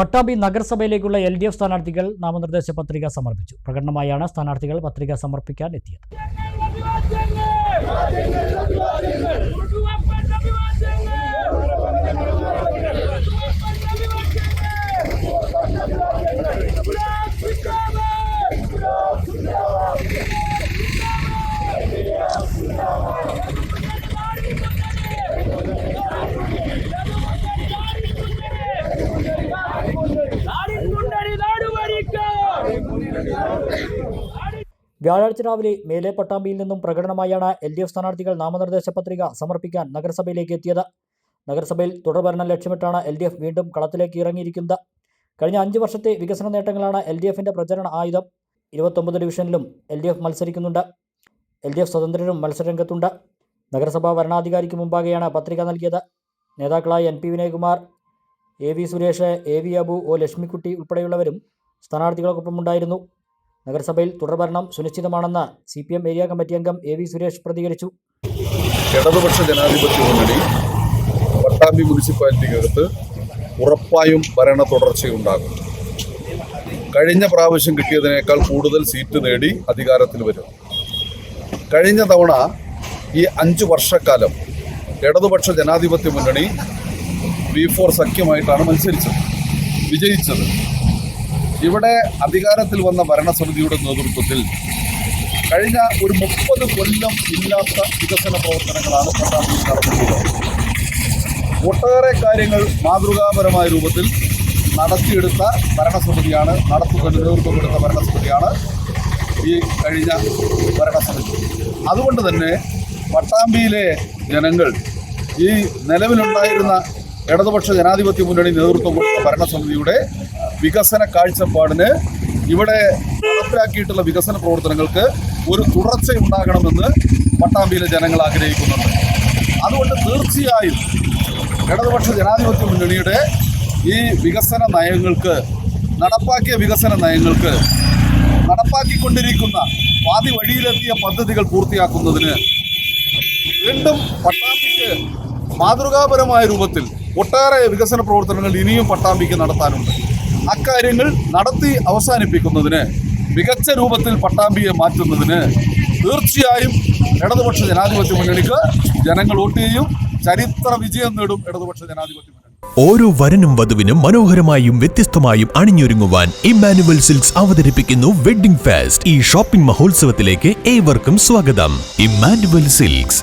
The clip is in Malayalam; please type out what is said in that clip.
പട്ടാമ്പി നഗരസഭയിലേക്കുള്ള എൽ ഡി എഫ് സ്ഥാനാർത്ഥികൾ നാമനിർദ്ദേശ പത്രിക സമർപ്പിച്ചു. പ്രകടനമായാണ് സ്ഥാനാർത്ഥികൾ പത്രിക സമർപ്പിക്കാൻ എത്തിയത്. വ്യാഴാഴ്ച രാവിലെ മേലെ പട്ടാമ്പിയിൽ നിന്നും പ്രകടനമായാണ് എൽ ഡി എഫ് സ്ഥാനാർത്ഥികൾ നാമനിർദ്ദേശ പത്രിക സമർപ്പിക്കാൻ നഗരസഭയിലേക്ക് എത്തിയത്. നഗരസഭയിൽ തുടർഭരണം ലക്ഷ്യമിട്ടാണ് എൽ ഡി എഫ് വീണ്ടും കളത്തിലേക്ക് ഇറങ്ങിയിരിക്കുന്നത്. കഴിഞ്ഞ അഞ്ച് വർഷത്തെ വികസന നേട്ടങ്ങളാണ് എൽ ഡി എഫിന്റെ പ്രചരണ ആയുധം. ഇരുപത്തൊമ്പത് ഡിവിഷനിലും എൽ ഡി എഫ് മത്സരിക്കുന്നുണ്ട്. എൽ ഡി എഫ് സ്വതന്ത്രരും മത്സരരംഗത്തുണ്ട്. നഗരസഭാ വരണാധികാരിക്ക് മുമ്പാകെയാണ് പത്രിക നൽകിയത്. നേതാക്കളായ N P Vinayakumar A V Suresh A V Abu O Lakshmikutty ഉൾപ്പെടെയുള്ളവരും സ്ഥാനാർത്ഥികൾക്കൊപ്പമുണ്ടായിരുന്നു നഗരസഭയിൽ തുടർഭരണം സുനിശ്ചിതമാണെന്ന് C P M area committee അംഗം എ വി സുരേഷ് പ്രതികരിച്ചു. ഇടതുപക്ഷ ജനാധിപത്യ മുന്നണി പട്ടാമ്പി മുനിസിപ്പാലിറ്റിക്കകത്ത് ഉറപ്പായും ഭരണ തുടർച്ചയുണ്ടാകും. കഴിഞ്ഞ പ്രാവശ്യം കിട്ടിയതിനേക്കാൾ കൂടുതൽ സീറ്റ് നേടി അധികാരത്തിൽ വരും. കഴിഞ്ഞ തവണ ഈ അഞ്ചു വർഷക്കാലം ഇടതുപക്ഷ ജനാധിപത്യ മുന്നണി ബി ഫോർ സഖ്യമായിട്ടാണ് മത്സരിച്ചത് വിജയിച്ചത്. ഇവിടെ അധികാരത്തിൽ വന്ന ഭരണസമിതിയുടെ നേതൃത്വത്തിൽ കഴിഞ്ഞ ഒരു മുപ്പത് കൊല്ലം ഇല്ലാത്ത വികസന പ്രവർത്തനങ്ങളാണ് പട്ടാമ്പിയിൽ നടന്നിട്ടുള്ളത് ഒട്ടേറെ കാര്യങ്ങൾ മാതൃകാപരമായ രൂപത്തിൽ നടത്തിയെടുത്ത ഭരണസമിതിയാണ് നടത്തുന്നതിന് നേതൃത്വം കൊടുത്ത ഭരണസമിതിയാണ് ഈ കഴിഞ്ഞ ഭരണസമിതി. അതുകൊണ്ട് തന്നെ പട്ടാമ്പിയിലെ ജനങ്ങൾ ഈ നിലവിലുണ്ടായിരുന്ന ഇടതുപക്ഷ ജനാധിപത്യ മുന്നണി നേതൃത്വം കൊടുത്ത ഭരണസമിതിയുടെ വികസന കാഴ്ചപ്പാടിന് ഇവിടെ നടപ്പിലാക്കിയിട്ടുള്ള വികസന പ്രവർത്തനങ്ങൾക്ക് ഒരു തുടർച്ച ഉണ്ടാകണമെന്ന് പട്ടാമ്പിയിലെ ജനങ്ങൾ ആഗ്രഹിക്കുന്നുണ്ട്. അതുകൊണ്ട് തീർച്ചയായും ഇടതുപക്ഷ ജനാധിപത്യ മുന്നണിയുടെ ഈ വികസന നയങ്ങൾക്ക് നടപ്പാക്കിയ വികസന നയങ്ങൾക്ക് നടപ്പാക്കിക്കൊണ്ടിരിക്കുന്ന പാതി വഴിയിലെത്തിയ പദ്ധതികൾ പൂർത്തിയാക്കുന്നതിന് വീണ്ടും പട്ടാമ്പിക്ക് മാതൃകാപരമായ രൂപത്തിൽ ഒട്ടേറെ വികസന പ്രവർത്തനങ്ങൾ ഇനിയും പട്ടാമ്പിക്ക് നടത്താനുണ്ട്. അക്കാര്യങ്ങൾ നടത്തി അവസാനിപ്പിക്കുന്നതിന് മികച്ച രൂപത്തിൽ പട്ടാമ്പിയെ മാറ്റുന്നതിന് തീർച്ചയായും ഇടതുപക്ഷ ജനാധിപത്യ മുന്നണിക്ക് ജനങ്ങൾ വോട്ട് ചെയ്യും ചരിത്ര വിജയം നേടും ഇടതുപക്ഷ ജനാധിപത്യ മുന്നണി. ഓരോ വരനും വധുവിനും മനോഹരമായും വ്യത്യസ്തമായും അണിഞ്ഞൊരുങ്ങുവാൻ ഇമ്മാനുവൽ സിൽക്സ് അവതരിപ്പിക്കുന്നു വെഡ്ഡിംഗ് ഫാസ്റ്റ് ഈ ഷോപ്പിംഗ് മഹോത്സവത്തിലേക്ക് ഏവർക്കും സ്വാഗതം. Emmanuel Silks.